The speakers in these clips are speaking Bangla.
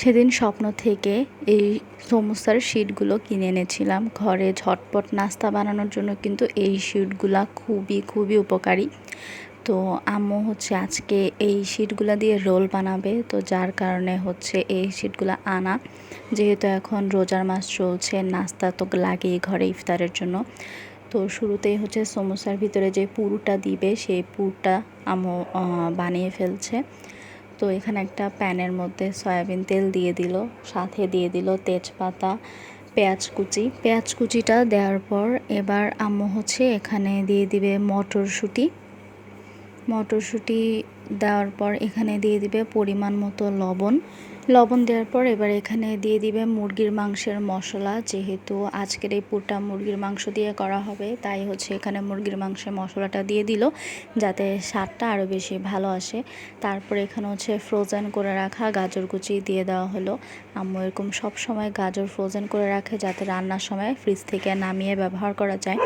সেদিন স্বপ্ন থেকে এই সমোসার শিটগুলো কিনে এনেছিলাম। ঘরে ঝটপট নাস্তা বানানোর জন্য কিন্তু এই শিটগুলা খুবই খুবই উপকারী। তো আম্মু হচ্ছে আজকে এই শিটগুলা দিয়ে রোল বানাবে। তো যার কারণে হচ্ছে এই শিটগুলো আনা। যেহেতু এখন রোজার মাস চলছে, নাস্তা তো লাগেই ঘরে ইফতারের জন্য। তো শুরুতেই হচ্ছে সমোসার ভিতরে যে পুরটা দিবে, সেই পুরটা আম্মু বানিয়ে ফেলছে। তো এখানে একটা প্যানের মধ্যে সয়াবিন তেল দিয়ে দিল, সাথে দিয়ে দিল তেজপাতা, পেঁয়াজ কুচি। পেঁয়াজ কুচিটা দেওয়ার পর এবার আম্মু হচ্ছে এখানে দিয়ে দিবে মটরশুঁটি। মটরশুঁটি দেওয়ার পর এখানে দিয়ে দিবে পরিমাণ মতো লবণ। লবণ দেওয়ার পর এবার এখানে দিয়ে দিবে মুরগির মাংসের মশলা। যেহেতু আজকের এই পুরটা মুরগির মাংস দিয়ে করা হবে, তাই হচ্ছে এখানে মুরগির মাংসের মশলাটা দিয়ে দিল, যাতে স্বাদটা আরও বেশি ভালো আসে। তারপর এখানে হচ্ছে ফ্রোজেন করে রাখা গাজর কুচি দিয়ে দেওয়া হলো। আম্মু এরকম সব সময় গাজর ফ্রোজেন করে রাখে, যাতে রান্নার সময় ফ্রিজ থেকে নামিয়ে ব্যবহার করা যায়।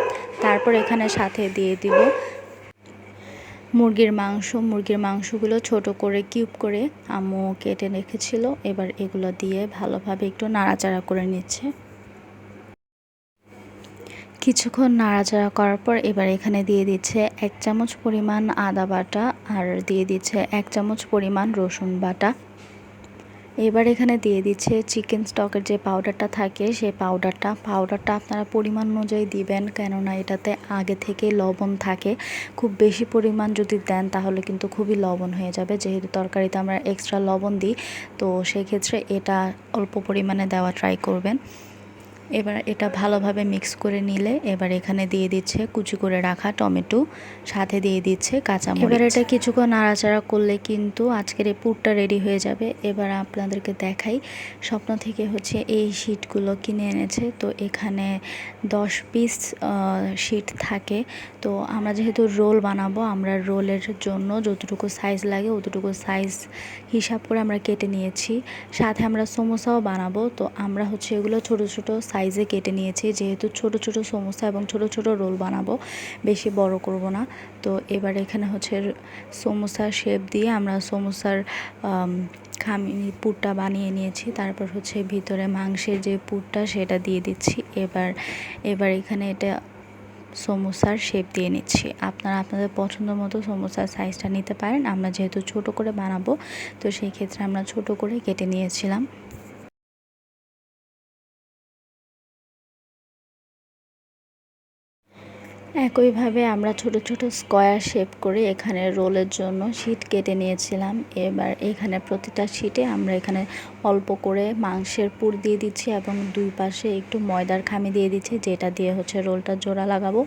তারপর এখানে সাথে দিয়ে দিব মুরগির মাংস, মুরগির মাংসগুলো ছোট করে, কিউব করে আম্মু কেটে রেখেছিল। এবার এগুলো দিয়ে ভালোভাবে একটু নাড়াচাড়া করে নিচ্ছে। কিছুক্ষণ নাড়াচাড়া করার পর এবার এখানে দিয়ে দিচ্ছে এক চামচ পরিমাণ আদা বাটা আর দিয়ে দিচ্ছে এক চামচ পরিমাণ রসুন বাটা। এবার এখানে দিয়ে দিচ্ছে চিকেন স্টকের যে পাউডারটা থাকে, সেই পাউডারটা পাউডারটা আপনারা পরিমাণ অনুযায়ী দিবেন, কেননা এটাতে আগে থেকে লবণ থাকে। খুব বেশি পরিমাণ যদি দেন, তাহলে কিন্তু খুবই লবণ হয়ে যাবে। যেহেতু তরকারিতে আমরা এক্সট্রা লবণ দিই, তো সেক্ষেত্রে এটা অল্প পরিমাণে দেওয়া ট্রাই করবেন। এবার এটা ভালোভাবে মিক্স করে নিলে এবার এখানে দিয়ে দিচ্ছে কুচি করে রাখা টমেটো, সাথে দিয়ে দিচ্ছে কাঁচা এবার এটা কিছুক্ষণ নাড়াচাড়া করলে কিন্তু আজকের এই পুরটা রেডি হয়ে যাবে। এবার আপনাদেরকে দেখাই, স্বপ্ন থেকে হচ্ছে এই শিটগুলো কিনে এনেছে। তো এখানে দশ পিস শিট থাকে। তো আমরা যেহেতু রোল বানাবো, আমরা রোলের জন্য যতটুকু সাইজ লাগে অতটুকু সাইজ হিসাব করে আমরা কেটে নিয়েছি। সাথে আমরা সমোসাও বানাবো। তো আমরা হচ্ছে এগুলো ছোট ছোট সাইজে কেটে নিয়েছি। যেহেতু ছোট ছোট সমোসা এবং ছোট ছোট রোল বানাবো, বেশি বড় করব না। তো এবার এখানে হচ্ছে সমোসার শেপ দিয়ে আমরা সমোসার খামি পুরটা বানিয়ে নিয়েছি। তারপর হচ্ছে ভিতরে মাংসের যে পুরটা সেটা দিয়ে দিচ্ছি। এবার এবার এখানে এটা সমোসার শেপ দিয়ে নিচ্ছি। আপনারা আপনাদের পছন্দ মতো সমোসার সাইজটা নিতে পারেন। আমরা যেহেতু ছোট করে বানাবো, তো সেই ক্ষেত্রে আমরা ছোট করে কেটে নিয়েছিলাম। একইভাবে আমরা ছোট ছোট স্কোয়ার শেপ করে এখানে রোলের জন্য শিট কেটে নিয়েছিলাম। এবার এখানে প্রতিটা শিটে আমরা এখানে অল্প করে মাংসের পুর দিয়ে দিচ্ছি এবং দুই পাশে একটু ময়দার খামি দিয়ে দিচ্ছি, যেটা দিয়ে হচ্ছে রোলটা জোড়া লাগাবো।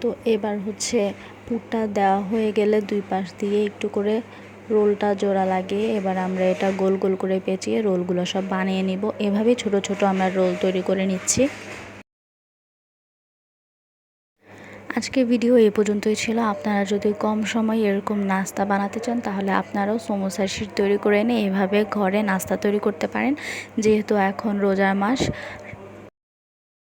তো এবার হচ্ছে পুরটা দেওয়া হয়ে গেলে দুই পাশ দিয়ে একটু করে রোলটা জোড়া লাগিয়ে এবার আমরা এটা গোল গোল করে পেঁচিয়ে রোলগুলো সব বানিয়ে নিব। এভাবেই ছোট ছোট আমরা রোল তৈরি করে নিচ্ছি। আজকে ভিডিও এ পর্যন্তই ছিল। আপনারা যদি কম সময়ে এরকম নাস্তা বানাতে চান, তাহলে আপনারাও সমোসার শীত তৈরি করে এনে এভাবে ঘরে নাস্তা তৈরি করতে পারেন। যেহেতু এখন রোজার মাস